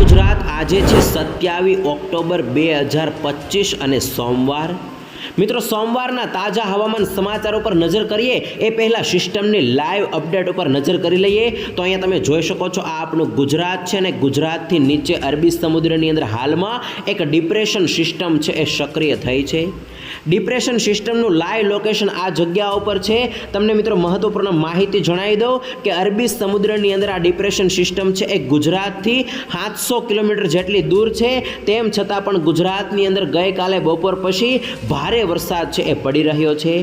ગુજરાત આજે છે સત્યાવીસ ઓક્ટોબર બે હજાર પચીસ અને સોમવાર. મિત્રો, સોમવારના તાજા હવામાન સમાચારો પર નજર કરીએ, એ પહેલાં સિસ્ટમની લાઈવ અપડેટ ઉપર નજર કરી લઈએ. તો અહીંયા તમે જોઈ શકો છો, આ આપણું ગુજરાત છે અને ગુજરાતથી નીચે અરબી સમુદ્રની અંદર હાલમાં એક ડિપ્રેશન સિસ્ટમ છે, એ સક્રિય થઈ છે. ડિપ્રેશન સિસ્ટમનું લાઈવ લોકેશન આ જગ્યા ઉપર છે. તમને મિત્રો મહત્વપૂર્ણ માહિતી જણાવી દઉં કે અરબી સમુદ્રની અંદર આ ડિપ્રેશન સિસ્ટમ છે એ ગુજરાતથી સાતસો કિલોમીટર જેટલી દૂર છે. તેમ છતાં પણ ગુજરાતની અંદર ગઈકાલે બપોર પછી ભારે વરસાદ છે એ પડી રહ્યો છે.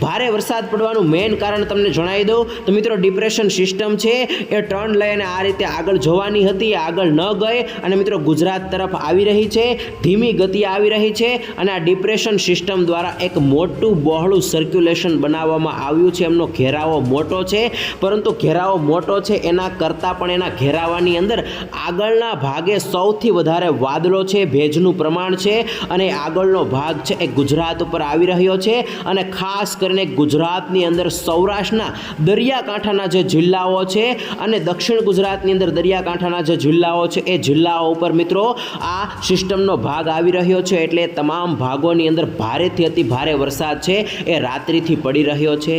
ભારે વરસાદ પડવાનું મેઇન કારણ તમને જણાવી દઉં તો મિત્રો ડિપ્રેશન સિસ્ટમ છે એ ટર્ન લઈને આ રીતે આગળ જવાની હતી આગળ ન ગઈ અને મિત્રો ગુજરાત તરફ આવી રહી છે. ધીમી ગતિ આવી રહી છે અને આ ડિપ્રેશન સિસ્ટમ દ્વારા એક મોટું બહોળું સર્ક્યુલેશન બનાવવામાં આવ્યું છે. એમનો ઘેરાવો મોટો છે. પરંતુ ઘેરાવો મોટો છે એના કરતાં પણ એના ઘેરાવાની અંદર આગળના ભાગે સૌથી વધારે વાદળો છે, ભેજનું પ્રમાણ છે અને આગળનો ભાગ છે એ ગુજરાત ઉપર આવી રહ્યો છે અને ખાસ કરીને ગુજરાતની અંદર સૌરાષ્ટ્રના દરિયાકાંઠાના જે જિલ્લાઓ છે અને દક્ષિણ ગુજરાતની અંદર દરિયાકાંઠાના જે જિલ્લાઓ છે એ જિલ્લાઓ ઉપર મિત્રો આ સિસ્ટમનો ભાગ આવી રહ્યો છે. એટલે તમામ ભાગોની અંદર ભારેથી અતિ ભારે વરસાદ છે, એ રાત્રિથી પડી રહ્યો છે.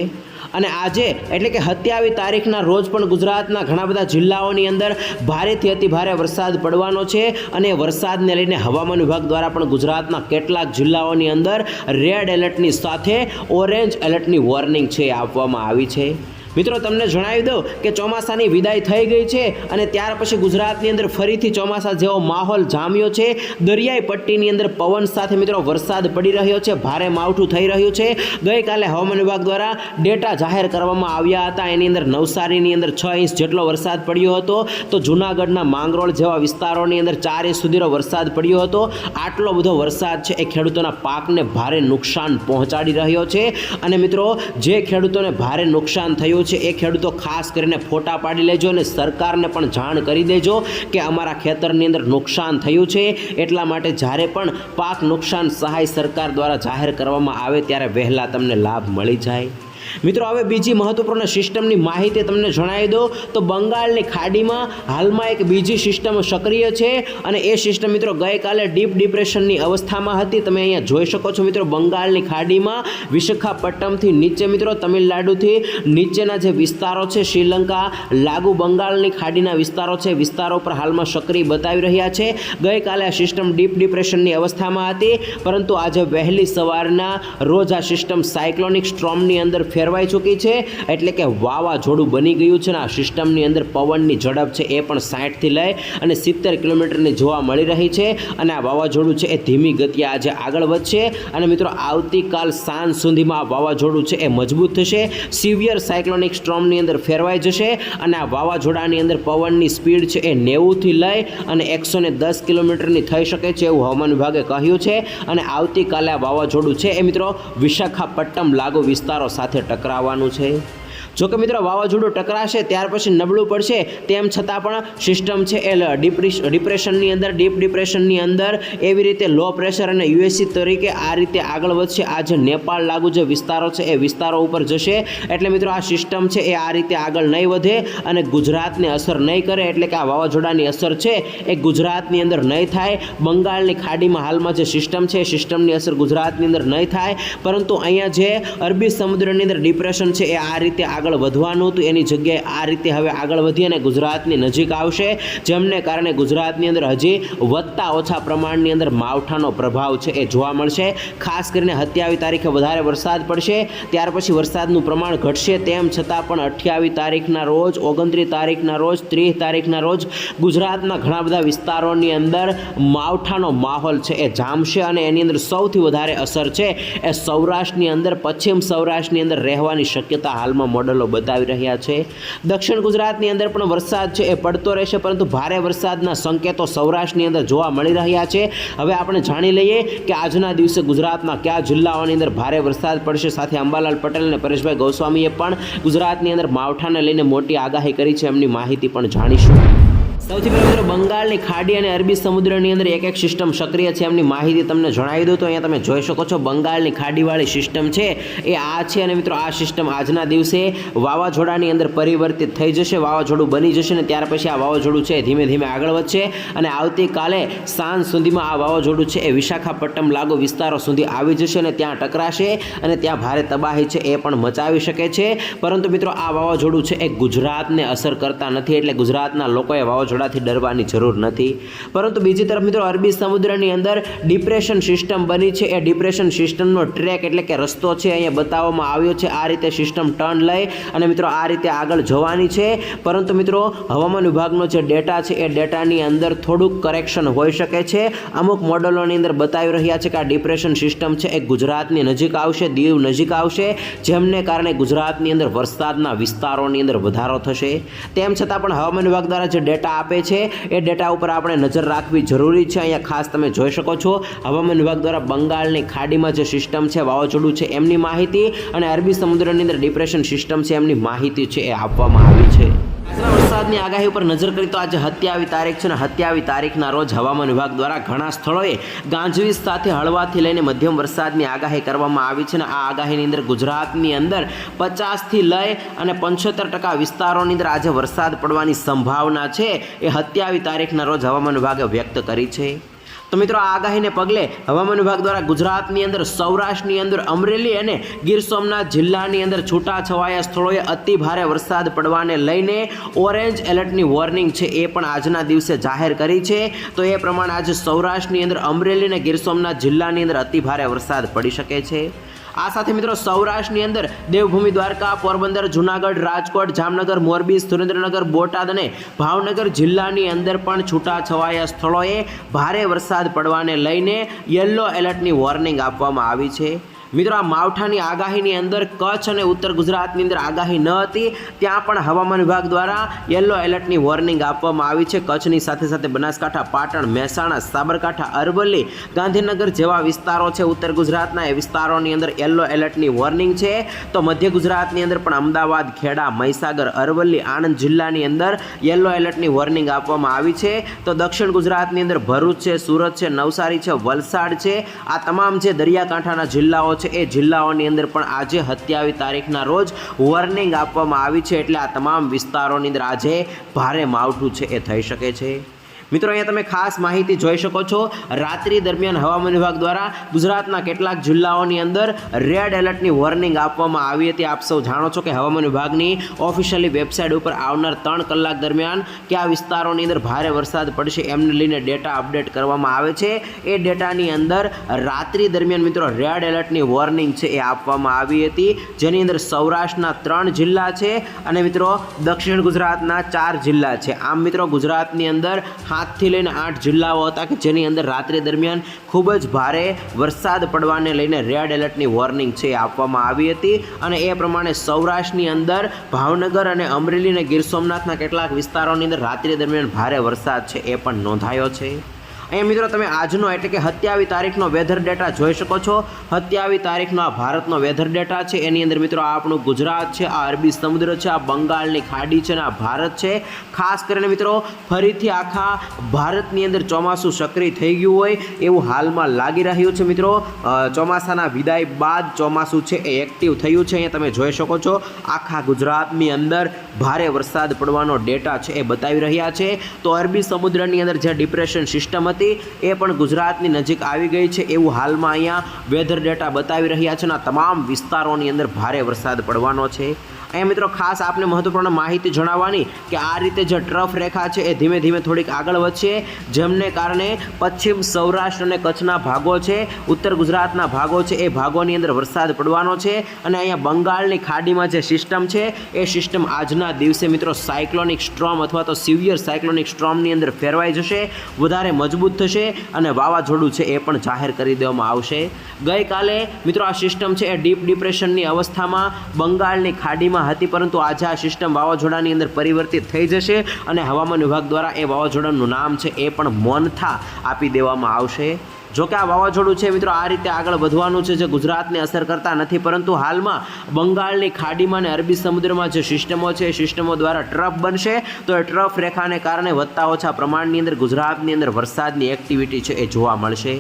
અને આજે, એટલે કે હત્યાવી તારીખના રોજ પણ ગુજરાતના ઘણા બધા જિલ્લાઓની અંદર ભારેથી અતિ ભારે વરસાદ પડવાનો છે અને વરસાદને લઈને હવામાન વિભાગ દ્વારા પણ ગુજરાતના કેટલાક જિલ્લાઓની અંદર રેડ એલર્ટની સાથે ઓરેન્જ એલર્ટની વોર્નિંગ છે આપવામાં આવી છે. મિત્રો, તમને જણાવી દઉં કે ચોમાસાની વિદાય થઈ ગઈ છે અને ત્યાર પછી ગુજરાતની અંદર ફરીથી ચોમાસા જેવો માહોલ જામ્યો છે. દરિયાઈ પટ્ટીની અંદર પવન સાથે મિત્રો, વરસાદ પડી રહ્યો છે, ભારે માવઠું થઈ રહ્યું છે. ગઈકાલે હવામાન વિભાગ દ્વારા ડેટા જાહેર કરવામાં આવ્યા હતા. એની અંદર નવસારીની અંદર છ ઇંચ જેટલો વરસાદ પડ્યો હતો. તો જૂનાગઢના માંગરોળ જેવા વિસ્તારોની અંદર ચાર ઇંચ સુધીનો વરસાદ પડ્યો હતો. આટલો બધો વરસાદ છે એ ખેડૂતોના પાકને ભારે નુકસાન પહોંચાડી રહ્યો છે. અને મિત્રો, જે ખેડૂતોને ભારે નુકસાન થયું છે, એ ખેડૂતો ખાસ કરીને ફોટા પાડી લેજો અને સરકારને પણ જાણ કરી દેજો કે અમારા ખેતરની અંદર નુકસાન થયું છે. એટલા માટે જ્યારે પણ પાક નુકસાન સહાય સરકાર દ્વારા જાહેર કરવામાં આવે ત્યારે વહેલા તમને લાભ મળી જાય. મિત્રો, હવે બીજી મહત્વપૂર્ણ સિસ્ટમની માહિતી તમને જણાવી દો તો બંગાળની ખાડીમાં હાલમાં એક બીજી સિસ્ટમ સક્રિય છે અને એ સિસ્ટમ મિત્રો ગઈકાલે ડીપ ડિપ્રેશનની અવસ્થામાં હતી. તમે અહીંયા જોઈ શકો છો મિત્રો, બંગાળની ખાડીમાં વિશાખાપટ્ટનમથી નીચે મિત્રો તમિલનાડુથી નીચેના જે વિસ્તારો છે, શ્રીલંકા, લાગુ બંગાળની ખાડીના વિસ્તારો છે, વિસ્તારો પર હાલમાં સક્રિય બતાવી રહ્યા છે. ગઈકાલે આ સિસ્ટમ ડીપ ડિપ્રેશનની અવસ્થામાં હતી, પરંતુ આજે વહેલી સવારના રોજ આ સિસ્ટમ સાયક્લોનિક સ્ટ્રોમની અંદર ફેરવાઈ ચૂકી છે. એટલે કે વાવાઝોડું બની ગયું છે ને આ સિસ્ટમની અંદર પવનની ઝડપ છે એ પણ સાઠથી લઈ અને સિત્તેર કિલોમીટરની જોવા મળી રહી છે. અને આ વાવાઝોડું છે એ ધીમી ગતિએ આજે આગળ વધશે. અને મિત્રો, આવતીકાલ સાંજ સુધીમાં આ વાવાઝોડું છે એ મજબૂત થશે. સિવિયર સાયક્લોનિક સ્ટ્રોમની અંદર ફેરવાઈ જશે. અને આ વાવાઝોડાની અંદર પવનની સ્પીડ છે એ નેવુંથી લઈ અને એકસો ને દસ કિલોમીટરની થઈ શકે છે એવું હવામાન વિભાગે કહ્યું છે. અને આવતીકાલે આ વાવાઝોડું છે એ મિત્રો, વિશાખાપટ્ટનમ લાગુ વિસ્તારો સાથે ટકરાવવાનું છે. જો કે મિત્રો વાવાઝોડું ટકરાશે, ત્યાર પછી નબળું પડશે, તેમ છતાં પણ સિસ્ટમ છે એ ડિપ્રેશનની અંદર ડીપ ડિપ્રેશનની અંદર એવી રીતે લો પ્રેશર અને યુએસસી તરીકે આ રીતે આગળ વધશે. આ જે નેપાળ લાગુ જે વિસ્તારો છે, એ વિસ્તારો ઉપર જશે. એટલે મિત્રો આ સિસ્ટમ છે એ આ રીતે આગળ નહીં વધે અને ગુજરાતને અસર નહીં કરે. એટલે કે આ વાવાઝોડાની અસર છે એ ગુજરાતની અંદર નહીં થાય. બંગાળની ખાડીમાં હાલમાં જે સિસ્ટમ છે, એ સિસ્ટમની અસર ગુજરાતની અંદર નહીં થાય. પરંતુ અહીંયા જે અરબી સમુદ્રની અંદર ડિપ્રેશન છે એ આ રીતે આગળ વધવાનું હતું. એની જગ્યાએ આ રીતે હવે આગળ વધી અને ગુજરાતની નજીક આવશે. જેમને કારણે ગુજરાતની અંદર હજી વધતા ઓછા પ્રમાણની અંદર માવઠાનો પ્રભાવ છે એ જોવા મળશે. ખાસ કરીને સત્યાવીસ તારીખે વધારે વરસાદ પડશે. ત્યાર પછી વરસાદનું પ્રમાણ ઘટશે. તેમ છતાં પણ અઠ્યાવીસ તારીખના રોજ, ઓગણત્રીસ તારીખના રોજ, ત્રીસ તારીખના રોજ ગુજરાતના ઘણા બધા વિસ્તારોની અંદર માવઠાનો માહોલ છે એ જામશે અને એની અંદર સૌથી વધારે અસર છે એ સૌરાષ્ટ્રની અંદર, પશ્ચિમ સૌરાષ્ટ્રની અંદર રહેવાની શક્યતા હાલમાં મોડલો બતાવી રહ્યા છે. દક્ષિણ ગુજરાતની અંદર પણ વરસાદ છે, એ પડતો રહેશે, પરંતુ ભારે વરસાદના સંકેતો સૌરાષ્ટ્રની અંદર જોવા મળી રહ્યા છે. હવે આપણે જાણી લઈએ કે આજના દિવસે ગુજરાતના કયા જિલ્લાઓની અંદર ભારે વરસાદ પડશે. સાથે અંબાલાલ પટેલ અને પરેશભાઈ ગોસ્વામીએ પણ ગુજરાતની અંદર માવઠાને લઈને મોટી આગાહી કરી છે. એમની માહિતી પણ જાણીશું. સૌથી પહેલાં મિત્રો બંગાળની ખાડી અને અરબી સમુદ્રની અંદર એક એક સિસ્ટમ સક્રિય છે એમની માહિતી તમને જણાવી દઉં તો અહીંયા તમે જોઈ શકો છો બંગાળની ખાડીવાળી સિસ્ટમ છે. એ આ છે અને મિત્રો આ સિસ્ટમ આજના દિવસે વાવાઝોડાની અંદર પરિવર્તિત થઈ જશે, વાવાઝોડું બની જશે ને ત્યાર પછી આ વાવાઝોડું છે ધીમે ધીમે આગળ વધશે અને આવતીકાલે સાંજ સુધીમાં આ વાવાઝોડું છે એ વિશાખાપટ્ટનમ લાગુ વિસ્તારો સુધી આવી જશે અને ત્યાં ટકરાશે અને ત્યાં ભારે તબાહી છે એ પણ મચાવી શકે છે. પરંતુ મિત્રો આ વાવાઝોડું છે એ ગુજરાતને અસર કરતા નથી, એટલે ગુજરાતના લોકોએ વાવાઝોડાથી ડરવાની જરૂર નથી. પરંતુ બીજી તરફ મિત્રો, અરબી સમુદ્રની અંદર ડિપ્રેશન સિસ્ટમ બની છે. એ ડિપ્રેશન સિસ્ટમનો ટ્રેક એટલે કે રસ્તો છે, અહીંયા બતાવવામાં આવ્યો છે. આ રીતે સિસ્ટમ ટર્ન લઈ અને મિત્રો, આ રીતે આગળ જવાની છે. પરંતુ મિત્રો, હવામાન વિભાગનો જે ડેટા છે, એ ડેટાની અંદર થોડુંક કરેક્શન હોઈ શકે છે. અમુક મોડલોની અંદર બતાવી રહ્યા છે કે આ ડિપ્રેશન સિસ્ટમ છે, એ ગુજરાતની નજીક આવશે, દીવ નજીક આવશે, જેમને કારણે ગુજરાતની અંદર વરસાદના વિસ્તારોની અંદર વધારો થશે. તેમ છતાં પણ હવામાન વિભાગ દ્વારા જે ડેટા આપે છે. એ ડેટા ઉપર આપણે નજર રાખવી જરૂરી છે. અહીંયા ખાસ તમે જોઈ શકો છો. હવામાન વિભાગ દ્વારા બંગાળની ખાડીમાં જે સિસ્ટમ છે, વાવાઝોડું છે, એમની માહિતી અને અરબી સમુદ્રની અંદર ડિપ્રેશન સિસ્ટમ છે, એમની માહિતી છે, એ આપવામાં આવી છે. વરસાદની આગાહી ઉપર નજર કરી તો આજે હત્યાવી તારીખ છે ને હત્યાવી તારીખના રોજ હવામાન વિભાગ દ્વારા ઘણા સ્થળોએ ગાંજવીજ સાથે હળવાથી લઈને મધ્યમ વરસાદની આગાહી કરવામાં આવી છે ને આ આગાહીની અંદર ગુજરાતની અંદર પચાસથી લઈ અને પંચોતેર ટકા વિસ્તારોની અંદર આજે વરસાદ પડવાની સંભાવના છે. એ હત્યાવી તારીખના રોજ હવામાન વિભાગે વ્યક્ત કરી છે. તો મિત્રો આ આગાહીને પગલે હવામાન વિભાગ દ્વારા ગુજરાતની અંદર, સૌરાષ્ટ્રની અંદર અમરેલી અને ગીર સોમનાથ જિલ્લાની અંદર છૂટા છવાયા સ્થળોએ અતિ ભારે વરસાદ પડવાને લઈને ઓરેન્જ એલર્ટની વોર્નિંગ છે એ પણ આજના દિવસે જાહેર કરી છે. તો એ પ્રમાણે આજે સૌરાષ્ટ્રની અંદર અમરેલી અને ગીર સોમનાથ જિલ્લાની અંદર અતિ ભારે વરસાદ પડી શકે છે. આ સાથે મિત્રો સૌરાષ્ટ્રની અંદર દેવભૂમિ દ્વારકા, પોરબંદર, જુનાગઢ, રાજકોટ, જામનગર, મોરબી, સુરેન્દ્રનગર, બોટાદ અને ભાવનગર જિલ્લાની અંદર પણ છૂટાછવાયા સ્થળોએ ભારે વરસાદ પડવાને લઈને યલો એલર્ટની વોર્નિંગ આપવામાં આવી છે. મિત્રો, આ માવઠાની આગાહીની અંદર કચ્છ અને ઉત્તર ગુજરાતની અંદર આગાહી ન હતી. ત્યાં પણ હવામાન વિભાગ દ્વારા યલો એલર્ટની વોર્નિંગ આપવામાં આવી છે. કચ્છની સાથે સાથે બનાસકાંઠા, પાટણ, મહેસાણા, સાબરકાંઠા, અરવલ્લી, ગાંધીનગર જેવા વિસ્તારો છે ઉત્તર ગુજરાતના. એ વિસ્તારોની અંદર યલો એલર્ટની વોર્નિંગ છે. તો મધ્ય ગુજરાતની અંદર પણ અમદાવાદ, ખેડા, મહીસાગર, અરવલ્લી, આણંદ જિલ્લાની અંદર યલો એલર્ટની વોર્નિંગ આપવામાં આવી છે. તો દક્ષિણ ગુજરાતની અંદર ભરૂચ છે, સુરત છે, નવસારી છે, વલસાડ છે. આ તમામ જે દરિયાકાંઠાના જિલ્લાઓ છે એ જિલ્લાઓની અંદર પણ આજે સત્યાવીસ તારીખના રોજ વોર્નિંગ આપવામાં આવી છે. એટલે આ તમામ વિસ્તારોની અંદર આજે ભારે માવઠું છે એ થઈ શકે છે. મિત્રો, અહીંયા તમે ખાસ માહિતી જોઈ શકો છો. રાત્રિ દરમિયાન હવામાન વિભાગ દ્વારા ગુજરાતના કેટલાક જિલ્લાઓની અંદર રેડ એલર્ટની વોર્નિંગ આપવામાં આવી હતી. આપ સૌ જાણો છો કે હવામાન વિભાગની ઓફિશિયલી વેબસાઇટ ઉપર આવનાર ત્રણ કલાક દરમિયાન કયા વિસ્તારોની અંદર ભારે વરસાદ પડશે એમને લઈને ડેટા અપડેટ કરવામાં આવે છે. એ ડેટાની અંદર રાત્રિ દરમિયાન મિત્રો રેડ એલર્ટની વોર્નિંગ છે એ આપવામાં આવી હતી. જેની અંદર સૌરાષ્ટ્રના ત્રણ જિલ્લા છે અને મિત્રો, દક્ષિણ ગુજરાતના ચાર જિલ્લા છે. આમ મિત્રો, ગુજરાતની અંદર સાતથી લઈને આઠ જિલ્લાઓ હતા કે જેની અંદર રાત્રિ દરમિયાન ખૂબ જ ભારે વરસાદ પડવાને લઈને રેડ એલર્ટની વોર્નિંગ છે આપવામાં આવી હતી. અને એ પ્રમાણે સૌરાષ્ટ્રની અંદર ભાવનગર અને અમરેલી અને ગીર સોમનાથના કેટલાક વિસ્તારોની અંદર રાત્રિ દરમિયાન ભારે વરસાદ છે એ પણ નોંધાયો છે. અહીંયા મિત્રો તમે આજનો એટલે કે હત્યાવી તારીખનો વેધર ડેટા જોઈ શકો છો. હત્યાવી તારીખનો આ ભારતનો વેધર ડેટા છે. એની અંદર મિત્રો આ આપણું ગુજરાત છે, આ અરબી સમુદ્ર છે, આ બંગાળની ખાડી છે અને આ ભારત છે. ખાસ કરીને મિત્રો ફરીથી આખા ભારતની અંદર ચોમાસું સક્રિય થઈ ગયું હોય એવું હાલમાં લાગી રહ્યું છે મિત્રો. ચોમાસાના વિદાય બાદ ચોમાસું છે એ એક્ટિવ થયું છે. અહીંયા તમે જોઈ શકો છો આખા ગુજરાતની અંદર ભારે વરસાદ પડવાનો ડેટા છે એ બતાવી રહ્યા છે. તો અરબી સમુદ્રની અંદર જે ડિપ્રેશન સિસ્ટમ હતી એ પણ ગુજરાતની નજીક આવી ગઈ છે. એવું હાલમાં અહીંયા વેધર ડેટા બતાવી રહ્યા છે અને તમામ વિસ્તારોની અંદર ભારે વરસાદ પડવાનો છે. અહીંયા મિત્રો ખાસ આપને મહત્વપૂર્ણ માહિતી જણાવવાની કે આ રીતે જે ટ્રફ રેખા છે એ ધીમે ધીમે થોડીક આગળ વધશે, જેમને કારણે પશ્ચિમ સૌરાષ્ટ્ર અને કચ્છના ભાગો છે, ઉત્તર ગુજરાતના ભાગો છે, એ ભાગોની અંદર વરસાદ પડવાનો છે અને અહીંયા બંગાળની ખાડીમાં જે સિસ્ટમ છે, એ સિસ્ટમ આજના દિવસે મિત્રો સાયક્લોનિક સ્ટ્રોમ અથવા તો સિવિયર સાયક્લોનિક સ્ટ્રોમની અંદર ફેરવાઈ જશે, વધારે મજબૂત થશે અને વાવાઝોડું છે એ પણ જાહેર કરી દેવામાં આવશે. ગઈકાલે મિત્રો આ સિસ્ટમ છે એ ડીપ ડિપ્રેશનની અવસ્થામાં બંગાળની ખાડીમાં હતી, પરંતુ આજે આ સિસ્ટમ વાવાઝોડાની અંદર પરિવર્તિત થઈ જશે અને હવામાન વિભાગ દ્વારા એ વાવાઝોડાનું નામ છે, એ પણ મોનથા આપી દેવામાં આવશે. જો કે આ વાવાઝોડું છે, મિત્રો, આ રીતે આગળ વધવાનું છે, જે ગુજરાતને અસર કરતા નથી, પરંતુ હાલમાં બંગાળની ખાડીમાં અને અરબી સમુદ્રમાં જે સિસ્ટમો છે, એ સિસ્ટમો દ્વારા ટ્રફ બનશે. તો એ ટ્રફ રેખાને કારણે વધતા ઓછા પ્રમાણની અંદર ગુજરાતની અંદર વરસાદની એક્ટિવિટી છે, એ જોવા મળશે.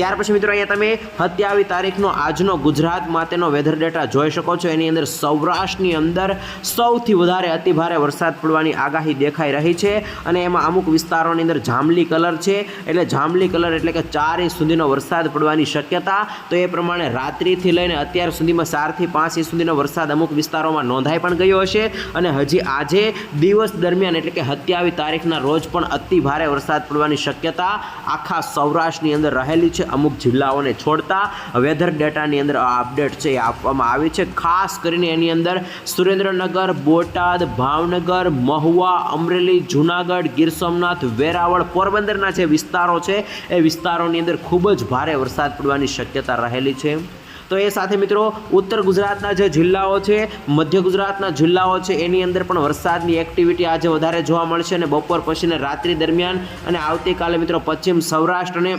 ત્યાર પછી મિત્રો અહીંયા તમે સત્યાવીસ તારીખનો આજનો ગુજરાત માટેનો વેધર ડેટા જોઈ શકો છો. એની અંદર સૌરાષ્ટ્રની અંદર સૌથી વધારે અતિભારે વરસાદ પડવાની આગાહી દેખાઈ રહી છે અને એમાં અમુક વિસ્તારોની અંદર જાંબલી કલર છે. એટલે જાંબલી કલર એટલે કે ચાર ઇંચ સુધીનો વરસાદ પડવાની શક્યતા. તો એ પ્રમાણે રાત્રિથી લઈને અત્યાર સુધીમાં ચારથી પાંચ ઇંચ સુધીનો વરસાદ અમુક વિસ્તારોમાં નોંધાઈ પણ ગયો હશે. અને હજી આજે દિવસ દરમિયાન એટલે કે સત્યાવીસ તારીખના રોજ પણ અતિ ભારે વરસાદ પડવાની શક્યતા આખા સૌરાષ્ટ્રની અંદર રહેલી છે. અમુક જિલ્લાઓને છોડતા વેધર ડેટાની અંદર આ અપડેટ છે એ આપવામાં આવી છે. ખાસ કરીને એની અંદર સુરેન્દ્રનગર, બોટાદ, ભાવનગર, મહુવા, અમરેલી, જુનાગઢ, ગીર સોમનાથ, વેરાવળ, પોરબંદરના જે વિસ્તારો છે, એ વિસ્તારોની અંદર ખૂબ જ ભારે વરસાદ પડવાની શક્યતા રહેલી છે. તો એ સાથે મિત્રો ઉત્તર ગુજરાતના જે જિલ્લાઓ છે, મધ્ય ગુજરાતના જિલ્લાઓ છે, એની અંદર પણ વરસાદની એક્ટિવિટી આજે વધારે જોવા મળશે અને બપોર પછીને રાત્રિ દરમિયાન અને આવતીકાલે મિત્રો પશ્ચિમ સૌરાષ્ટ્ર અને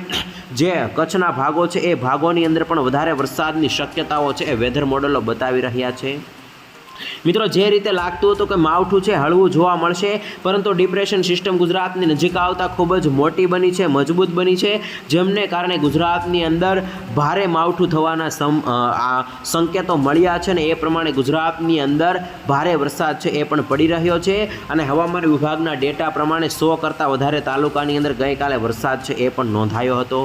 જે કચ્છના ભાગો છે, એ ભાગોની અંદર પણ વધારે વરસાદની શક્યતાઓ છે એ વેધર મોડલો બતાવી રહ્યા છે. મિત્રો, જે રીતે લાગતું હતું કે માવઠું છે, હળવું જોવા મળશે, પરંતુ ડિપ્રેશન સિસ્ટમ ગુજરાતની નજીક આવતા ખૂબ જ મોટી બની છે, મજબૂત બની છે, જેમને કારણે ગુજરાતની અંદર ભારે માવઠું થવાના સંકેતો મળ્યા છે ને એ પ્રમાણે ગુજરાતની અંદર ભારે વરસાદ છે એ પણ પડી રહ્યો છે અને હવામાન વિભાગના ડેટા પ્રમાણે સો કરતાં વધારે તાલુકાની અંદર ગઈકાલે વરસાદ છે એ પણ નોંધાયો હતો.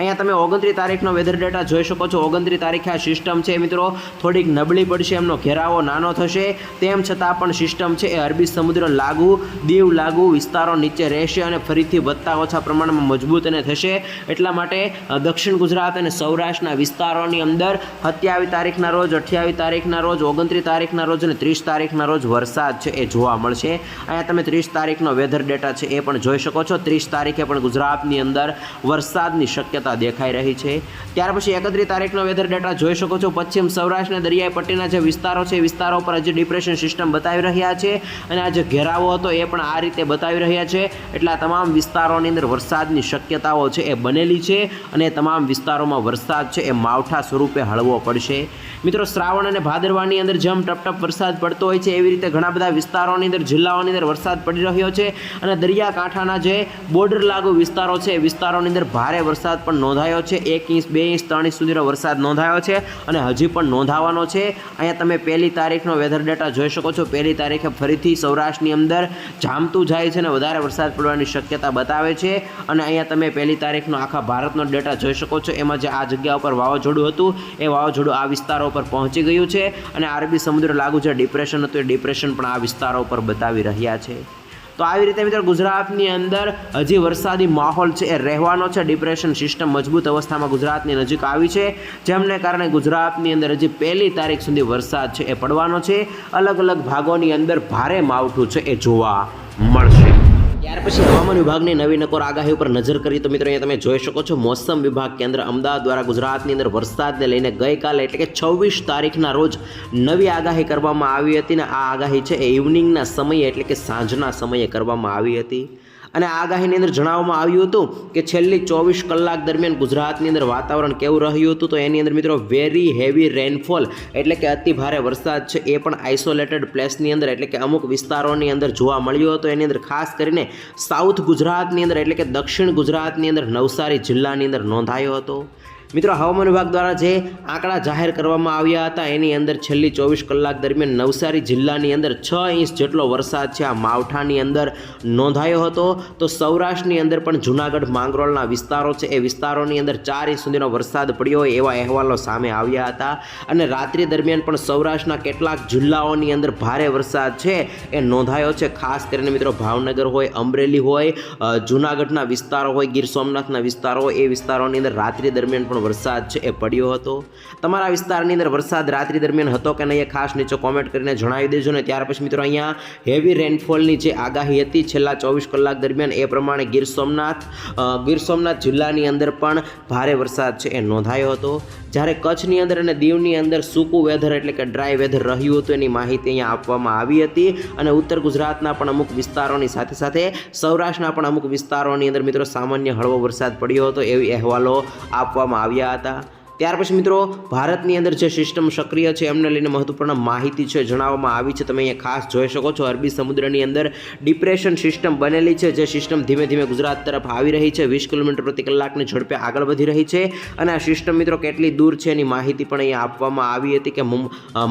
અહીંયા તમે ઓગણત્રીસ તારીખનો વેધર ડેટા જોઈ શકો છો. ઓગણત્રીસ તારીખે આ સિસ્ટમ છે મિત્રો. થોડીક નબળી પડશે, એમનો ઘેરાવો નાનો થશે. તેમ છતાં પણ સિસ્ટમ છે એ અરબી સમુદ્ર લાગુ, દીવ લાગુ, વિસ્તારો નીચે રહેશે અને ફરીથી વધતા ઓછા પ્રમાણમાં મજબૂત અને થશે. એટલા માટે દક્ષિણ ગુજરાત અને સૌરાષ્ટ્રના વિસ્તારોની અંદર સત્યાવીસ તારીખના રોજ, અઠ્યાવીસ તારીખના રોજ, ઓગણત્રીસ તારીખના રોજ અને ત્રીસ તારીખના રોજ વરસાદ છે એ જોવા મળશે. અહીંયા તમે ત્રીસ તારીખનો વેધર ડેટા છે એ પણ જોઈ શકો છો. ત્રીસ તારીખે પણ ગુજરાતની અંદર વરસાદની શક્યતા દેખાઈ રહી છે. ત્યાર પછી એકત્રીસ તારીખનો વેધર ડેટા જોઈ શકો છો. પશ્ચિમ સૌરાષ્ટ્ર અને દરિયાઈ પટ્ટીના જે વિસ્તારો છે, વિસ્તારો પર હજી ડિપ્રેશન સિસ્ટમ બતાવી રહ્યા છે અને આ જે ઘેરાવો હતો એ પણ આ રીતે બતાવી રહ્યા છે. એટલે આ તમામ વિસ્તારોની અંદર વરસાદની શક્યતાઓ છે એ બનેલી છે અને તમામ વિસ્તારોમાં વરસાદ છે એ માવઠા સ્વરૂપે હળવો પડશે. મિત્રો, શ્રાવણ અને ભાદરવાની અંદર જેમ ટપટપ વરસાદ પડતો હોય છે, એવી રીતે ઘણા બધા વિસ્તારોની અંદર, જિલ્લાઓની અંદર વરસાદ પડી રહ્યો છે અને દરિયાકાંઠાના જે બોર્ડર લાગુ વિસ્તારો છે, એ વિસ્તારોની અંદર ભારે વરસાદ પણ નોંધાયો છે. એક ઇંચ, બે ઇંચ, ત્રણ ઇંચ સુધીનો વરસાદ નોંધાયો છે અને હજી પણ નોંધાવાનો છે. અહીંયા તમે પહેલી તારીખનો વેધર ડેટા જોઈ શકો છો. પહેલી તારીખે ફરીથી સૌરાષ્ટ્રની અંદર જામતું જાય છે અને વધારે વરસાદ પડવાની શક્યતા બતાવે છે. અને અહીંયા તમે પહેલી તારીખનો આખા ભારતનો ડેટા જોઈ શકો છો. એમાં જે આ જગ્યા ઉપર વાવાઝોડું હતું, એ વાવાઝોડું આ વિસ્તારો ઉપર પહોંચી ગયું છે. અને અરબી સમુદ્ર લાગુ જે ડિપ્રેશન હતું એ ડિપ્રેશન પણ આ વિસ્તારો ઉપર બતાવી રહ્યા છે. તો આવી રીતે મિત્રો ગુજરાતની અંદર હજી વરસાદી માહોલ છે, એ રહેવાનો છે. ડિપ્રેશન સિસ્ટમ મજબૂત અવસ્થામાં ગુજરાતની નજીક આવી છે. જેમને કારણે ગુજરાતની અંદર હજી પહેલી તારીખ સુધી વરસાદ છે, એ પડવાનો છે. અલગ અલગ ભાગોની અંદર ભારે માવઠું છે, એ જોવા મળશે. ત્યાર પછી હવામાન વિભાગની નવી નકોર આગાહી ઉપર નજર કરીએ તો મિત્રો અહીંયા તમે જોઈ શકો છો, મોસમ વિભાગ કેન્દ્ર અમદાવાદ દ્વારા ગુજરાતની અંદર વરસાદને લઈને ગઈકાલે એટલે કે છવ્વીસ તારીખના રોજ નવી આગાહી કરવામાં આવી હતી ને આ આગાહી છે એ ઇવનિંગના સમયે એટલે કે સાંજના સમયે કરવામાં આવી હતી. અને આગાહીની અંદર જણાવવામાં આવ્યું હતું કે છેલ્લી ચોવીસ કલાક દરમિયાન ગુજરાતની અંદર વાતાવરણ કેવું રહ્યું હતું તો એની અંદર મિત્રો વેરી હેવી રેનફોલ એટલે કે અતિ ભારે વરસાદ છે એ પણ આઇસોલેટેડ પ્લેસની અંદર એટલે કે અમુક વિસ્તારોની અંદર જોવા મળ્યો હતો. એની અંદર ખાસ કરીને સાઉથ ગુજરાતની અંદર એટલે કે દક્ષિણ ગુજરાતની અંદર નવસારી જિલ્લાની અંદર નોંધાયો હતો. મિત્રો, હવામાન વિભાગ દ્વારા જે આંકડા જાહેર કરવામાં આવ્યા હતા, એની અંદર છેલ્લી ચોવીસ કલાક દરમિયાન નવસારી જિલ્લાની અંદર છ ઇંચ જેટલો વરસાદ છે. આ માવઠાની અંદર નોંધાયો હતો. તો સૌરાષ્ટ્રની અંદર પણ જૂનાગઢ, માંગરોળના વિસ્તારો છે. એ વિસ્તારોની અંદર ચાર ઇંચ સુધીનો વરસાદ પડ્યો હોય એવા અહેવાલો સામે આવ્યા હતા. અને રાત્રિ દરમિયાન પણ સૌરાષ્ટ્રના કેટલાક જિલ્લાઓની અંદર ભારે વરસાદ છે એ નોંધાયો છે. ખાસ કરીને મિત્રો, ભાવનગર હોય, અમરેલી હોય જૂનાગઢના વિસ્તારો હોય, ગીર સોમનાથના વિસ્તારો હોય, એ વિસ્તારોની અંદર રાત્રિ દરમિયાન પણ વરસાદ છે એ પડ્યો હતો. તમારા વિસ્તારની અંદર વરસાદ રાત્રિ દરમિયાન હતો કે નહીં એ ખાસ નીચે કોમેન્ટ કરીને જણાવી દેજો ને ત્યાર પછી મિત્રો અહીંયા હેવી રેનફોલની જે આગાહી હતી છેલ્લા ચોવીસ કલાક દરમિયાન એ પ્રમાણે ગીર સોમનાથ ગીર સોમનાથ જિલ્લાની અંદર પણ ભારે વરસાદ છે એ નોંધાયો હતો. જ્યારે કચ્છની અંદર અને દીવની અંદર સૂકું વેધર એટલે કે ડ્રાય વેધર રહ્યું હતું, એની માહિતી અહીંયા આપવામાં આવી હતી. અને ઉત્તર ગુજરાતના પણ અમુક વિસ્તારોની સાથે સાથે સૌરાષ્ટ્રના પણ અમુક વિસ્તારોની અંદર મિત્રો સામાન્ય હળવો વરસાદ પડ્યો હતો એવી અહેવાલો આપવામાં આવ્યા હતા. ત્યાર પછી મિત્રો ભારતની અંદર જે સિસ્ટમ સક્રિય છે એમને લઈને મહત્વપૂર્ણ માહિતી છે જણાવવામાં આવી છે. તમે અહીંયા ખાસ જોઈ શકો છો અરબી સમુદ્રની અંદર ડિપ્રેશન સિસ્ટમ બનેલી છે જે સિસ્ટમ ધીમે ધીમે ગુજરાત તરફ આવી રહી છે. વીસ કિલોમીટર પ્રતિ કલાકની ઝડપે આગળ વધી રહી છે અને આ સિસ્ટમ મિત્રો કેટલી દૂર છે એની માહિતી પણ અહીંયા આપવામાં આવી હતી કે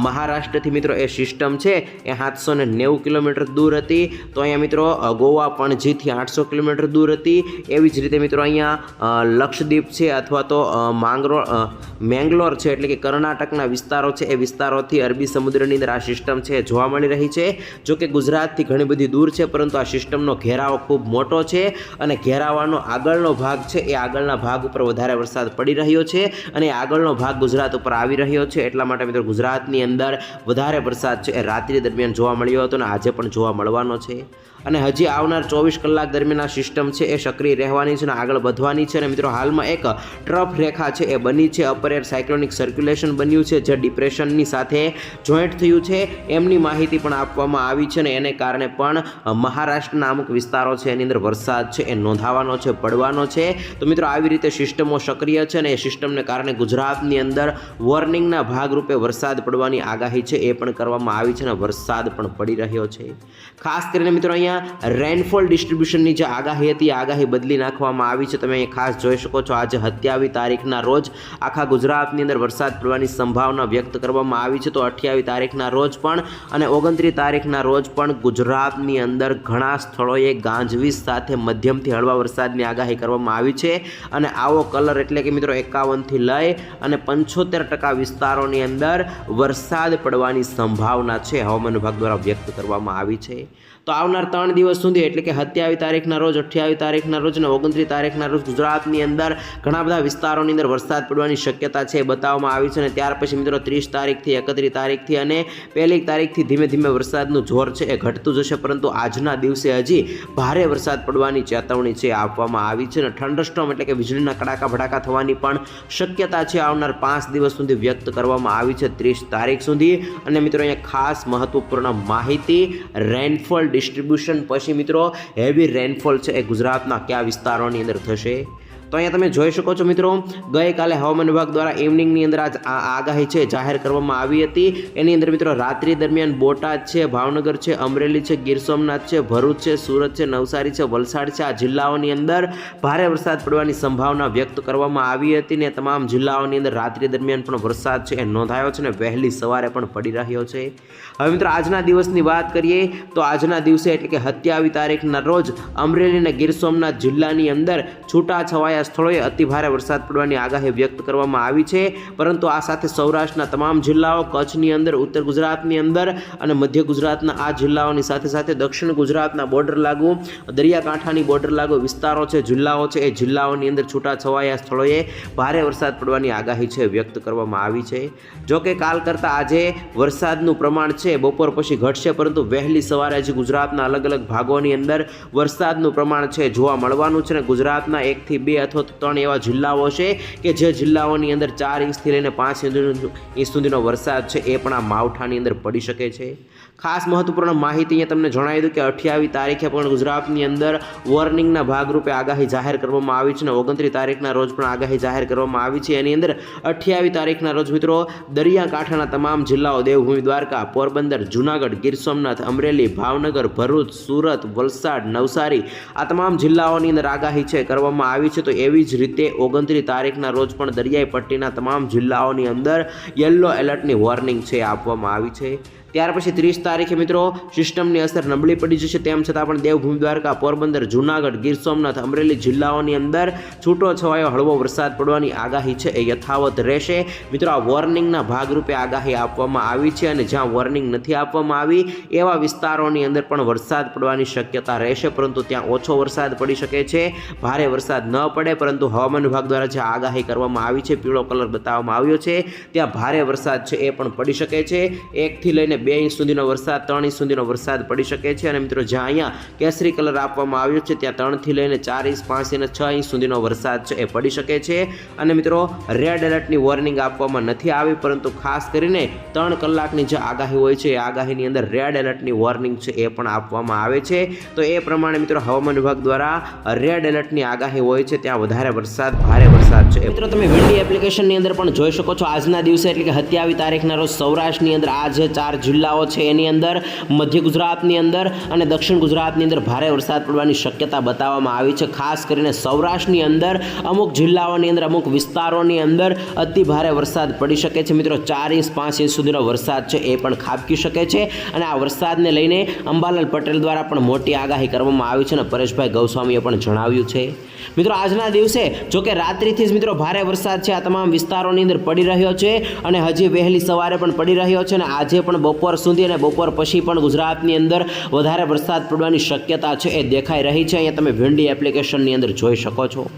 મહારાષ્ટ્રથી મિત્રો એ સિસ્ટમ છે એ સાતસો ને નેવું કિલોમીટર દૂર હતી. તો અહીંયા મિત્રો ગોવા ગોવા પણજીથી આઠસો કિલોમીટર દૂર હતી. એવી જ રીતે મિત્રો અહીંયા લક્ષદ્વીપ છે અથવા તો અ, માંગરો અ, મેંગ્લોર છે, એટલે કે કર્ણાટકના વિસ્તારો છે, એ વિસ્તારોથી અરબી સમુદ્રની અંદર આ સિસ્ટમ છે જોવા મળી રહી છે. જો કે ગુજરાતથી ઘણી બધી દૂર છે, પરંતુ આ સિસ્ટમનો ઘેરાવો ખૂબ મોટો છે અને ઘેરાવાનો આગળનો ભાગ છે, એ આગળના ભાગ ઉપર વધારે વરસાદ પડી રહ્યો છે અને આગળનો ભાગ ગુજરાત ઉપર આવી રહ્યો છે. એટલા માટે મિત્રો ગુજરાતની અંદર વધારે વરસાદ છે એ રાત્રિ દરમિયાન જોવા મળ્યો હતો અને આજે પણ જોવા મળવાનો છે. અને હજી આવનાર ચોવીસ કલાક દરમિયાન આ સિસ્ટમ છે એ સક્રિય રહેવાની છે અને આગળ વધવાની છે અને મિત્રો હાલમાં એક ટ્રફ રેખા છે એ બની છે અપર એર સાયક્લોનિક સર્ક્યુલેશન બન્યું છે, જે ડિપ્રેશનની સાથે જોઈન્ટ થયું છે. એમની માહિતી પણ આપવામાં આવી છે અને એને કારણે પણ મહારાષ્ટ્રના અમુક વિસ્તારો છે, એની અંદર વરસાદ છે, એ નોંધાવાનો છે, પડવાનો છે. તો મિત્રો, આવી રીતે સિસ્ટમો સક્રિય છે અને એ સિસ્ટમને કારણે ગુજરાતની અંદર વોર્નિંગના ભાગરૂપે વરસાદ પડવાની આગાહી છે, એ પણ કરવામાં આવી છે અને વરસાદ પણ પડી રહ્યો છે. ખાસ કરીને મિત્રો, અહીંયા રેનફોલ ડિસ્ટ્રીબ્યુશનની જે આગાહી હતી આગાહી બદલી નાખવામાં આવી છે. તમે ખાસ જોઈ શકો છો, આજે સત્યાવીસ તારીખના રોજ આખા ગુજરાતની અંદર વરસાદ પડવાની સંભાવના વ્યક્ત કરવામાં આવી છે. તો અઠ્યાવીસ તારીખના રોજ પણ અને ઓગણત્રીસ તારીખના રોજ પણ ગુજરાતની અંદર ઘણા સ્થળોએ ગાંજવીજ સાથે મધ્યમથી હળવા વરસાદની આગાહી કરવામાં આવી છે. અને આવો કલર એટલે કે મિત્રો એકાવનથી લઈ અને પંચોતેર ટકા વિસ્તારોની અંદર વરસાદ પડવાની સંભાવના છે. હવામાન વિભાગ દ્વારા વ્યક્ત કરવામાં આવી છે. તો આવનાર ત્રણ દિવસ સુધી, એટલે કે સત્યાવીસ તારીખના રોજ, અઠ્યાવીસ તારીખના રોજ અને ઓગણત્રીસ તારીખના રોજ ગુજરાતની અંદર ઘણા બધા વિસ્તારોની અંદર વરસાદ પડવાની શક્યતા છે બતાવવામાં આવી છે અને ત્યાર પછી મિત્રો ત્રીસ તારીખથી એકત્રીસ તારીખથી અને પહેલી તારીખથી ધીમે ધીમે વરસાદનું જોર છે એ ઘટતું જશે, પરંતુ આજના દિવસે હજી ભારે વરસાદ પડવાની ચેતવણી છે આપવામાં આવી છે અને થંડરસ્ટોમ એટલે કે વીજળીના કડાકા ભડાકા થવાની પણ શક્યતા છે આવનાર પાંચ દિવસ સુધી વ્યક્ત કરવામાં આવી છે ત્રીસ તારીખ સુધી. અને મિત્રો, અહીંયા ખાસ મહત્વપૂર્ણ માહિતી રેનફોલ ડિસ્ટ્રીબ્યુશન પછી મિત્રો હેવી રેનફોલ છે એ ગુજરાતના કયા વિસ્તારોની અંદર થશે? તો અહીંયા તમે જોઈ શકો છો મિત્રો, ગઈકાલે હવામાન વિભાગ દ્વારા ઇવનિંગની અંદર આ આગાહી છે, જાહેર કરવામાં આવી હતી. એની અંદર મિત્રો, રાત્રિ દરમિયાન બોટાદ છે, ભાવનગર છે, અમરેલી છે, ગીર સોમનાથ છે, ભરૂચ છે, સુરત છે, નવસારી છે, વલસાડ છે, આ જિલ્લાઓની અંદર ભારે વરસાદ પડવાની સંભાવના વ્યક્ત કરવામાં આવી હતી ને તમામ જિલ્લાઓની અંદર રાત્રિ દરમિયાન પણ વરસાદ છે એ નોંધાયો છે ને વહેલી સવારે પણ પડી રહ્યો છે. હવે મિત્રો, આજના દિવસની વાત કરીએ તો આજના દિવસે એટલે કે હત્યાવી તારીખના રોજ અમરેલી અને ગીર સોમનાથ જિલ્લાની અંદર છૂટા છવાયા સ્થળોએ અતિભારે વરસાદ પડવાની આગાહી વ્યક્ત કરવામાં આવી છે. પરંતુ આ સાથે સૌરાષ્ટ્રના તમામ જિલ્લાઓ, કચ્છની અંદર, ઉત્તર ગુજરાતની અંદર અને મધ્ય ગુજરાતના આ જિલ્લાઓની સાથે સાથે દક્ષિણ ગુજરાતના બોર્ડર લાગુ, દરિયાકાંઠાની બોર્ડર લાગુ વિસ્તારો છે, જિલ્લાઓ છે, એ જિલ્લાઓની અંદર છૂટા છવાયા સ્થળોએ ભારે વરસાદ પડવાની આગાહી છે વ્યક્ત કરવામાં આવી છે. જોકે કાલ કરતાં આજે વરસાદનું પ્રમાણ છે, બપોર પછી ઘટશે, પરંતુ વહેલી સવારે આજે ગુજરાતના અલગ અલગ ભાગોની અંદર વરસાદનું પ્રમાણ છે જોવા મળવાનું છે અને ગુજરાતના એકથી બે અથવા તો ત્રણ એવા જિલ્લાઓ છે કે જે જિલ્લાઓની અંદર ચાર ઇંચથી લઈને પાંચ ઇંચ સુધીનો વરસાદ છે એ પણ આ માવઠાની અંદર પડી શકે છે. ખાસ મહત્વપૂર્ણ માહિતી અહીંયા તમને જણાવી દઉં કે અઠ્યાવીસ તારીખે પણ ગુજરાતની અંદર વોર્નિંગના ભાગરૂપે આગાહી જાહેર કરવામાં આવી છે અને ઓગણત્રીસ તારીખના રોજ પણ આગાહી જાહેર કરવામાં આવી છે. એની અંદર અઠ્યાવીસ તારીખના રોજ મિત્રો દરિયાકાંઠાના તમામ જિલ્લાઓ દેવભૂમિ દ્વારકા, પોરબંદર, જુનાગઢ, ગીર સોમનાથ, અમરેલી, ભાવનગર, ભરૂચ, સુરત, વલસાડ, નવસારી આ તમામ જિલ્લાઓની અંદર આગાહી છે કરવામાં આવી છે. તો એવી જ રીતે ઓગણત્રીસ તારીખના રોજ પણ દરિયાઈ પટ્ટીના તમામ જિલ્લાઓની અંદર યલો એલર્ટની વોર્નિંગ છે આપવામાં આવી છે. ત્યાર પછી ત્રીસ તારીખે મિત્રો સિસ્ટમની અસર નબળી પડી જશે. તેમ છતાં પણ દેવભૂમિ દ્વારકા, પોરબંદર, જુનાગઢ, ગીર સોમનાથ, અમરેલી જિલ્લાઓની અંદર છૂટો છવાયો હળવો વરસાદ પડવાની આગાહી છે. એ યથાવત રહેશે. મિત્રો, આ વોર્નિંગના ભાગરૂપે આગાહી આપવામાં આવી છે અને જ્યાં વોર્નિંગ નથી આપવામાં આવી, એવા વિસ્તારોની અંદર પણ વરસાદ પડવાની શક્યતા રહેશે. પરંતુ ત્યાં ઓછો વરસાદ પડી શકે છે. ભારે વરસાદ ન પડે, પરંતુ હવામાન વિભાગ દ્વારા જે આગાહી કરવામાં આવી છે, પીળો કલર બતાવવામાં આવ્યો છે. ત્યાં ભારે વરસાદ છે એ પણ પડી શકે છે. એકથી લઈને બે ઇંચ સુધીનો વરસાદ ત્રણ ઇંચ સુધીનો વરસાદ પડી શકે છે. અને મિત્રો, જ્યાં અહીંયા કેસરી કલર આપવામાં આવ્યો છે, ત્યાં ત્રણથી લઈને ચાર ઇંચ, પાંચ અને છ ઇંચ સુધીનો વરસાદ છે, એ પડી શકે છે. અને મિત્રો, રેડ એલર્ટની વોર્નિંગ આપવામાં નથી આવી, પરંતુ ખાસ કરીને ત્રણ કલાકની જે આગાહી હોય છે, એ આગાહીની અંદર રેડ એલર્ટની વોર્નિંગ છે, એ પણ આપવામાં આવે છે. તો એ પ્રમાણે મિત્રો, હવામાન વિભાગ દ્વારા રેડ એલર્ટની આગાહી હોય છે, ત્યાં વધારે વરસાદ, ભારે વરસાદ છે. મિત્રો, તમે વિન્ડી એપ્લિકેશનની અંદર પણ જોઈ શકો છો. આજના દિવસે એટલે કે સત્યાવીસ તારીખના રોજ સૌરાષ્ટ્રની અંદર આજે ચાર જિલ્લાઓ છે એની અંદર, મધ્ય ગુજરાતની અંદર અને દક્ષિણ ગુજરાતની અંદર ભારે વરસાદ પડવાની શક્યતા બતાવવામાં આવી છે. ખાસ કરીને સૌરાષ્ટ્રની અંદર, અમુક જિલ્લાઓની અંદર, અમુક વિસ્તારોની અંદર અતિ ભારે વરસાદ પડી શકે છે. મિત્રો, ચાર ઇંચ, પાંચ ઇંચ સુધીનો વરસાદ છે એ પણ ખાબકી શકે છે અને આ વરસાદને લઈને અંબાલાલ પટેલ દ્વારા પણ મોટી આગાહી કરવામાં આવી છે અને પરેશભાઈ ગૌસ્વામીએ પણ જણાવ્યું છે. મિત્રો, આજના દિવસે, જો કે રાત્રિથી જ મિત્રો ભારે વરસાદ છે. આ તમામ વિસ્તારોની અંદર પડી રહ્યો છે અને હજી વહેલી સવારે પણ પડી રહ્યો છે અને આજે પણ બપોર સુધી અને બપોર પછી પણ ગુજરાતની અંદર વધારે વરસાદ પડવાની શક્યતા છે એ દેખાઈ રહી છે. અહીંયા તમે વિન્ડી એપ્લિકેશનની અંદર જોઈ શકો છો.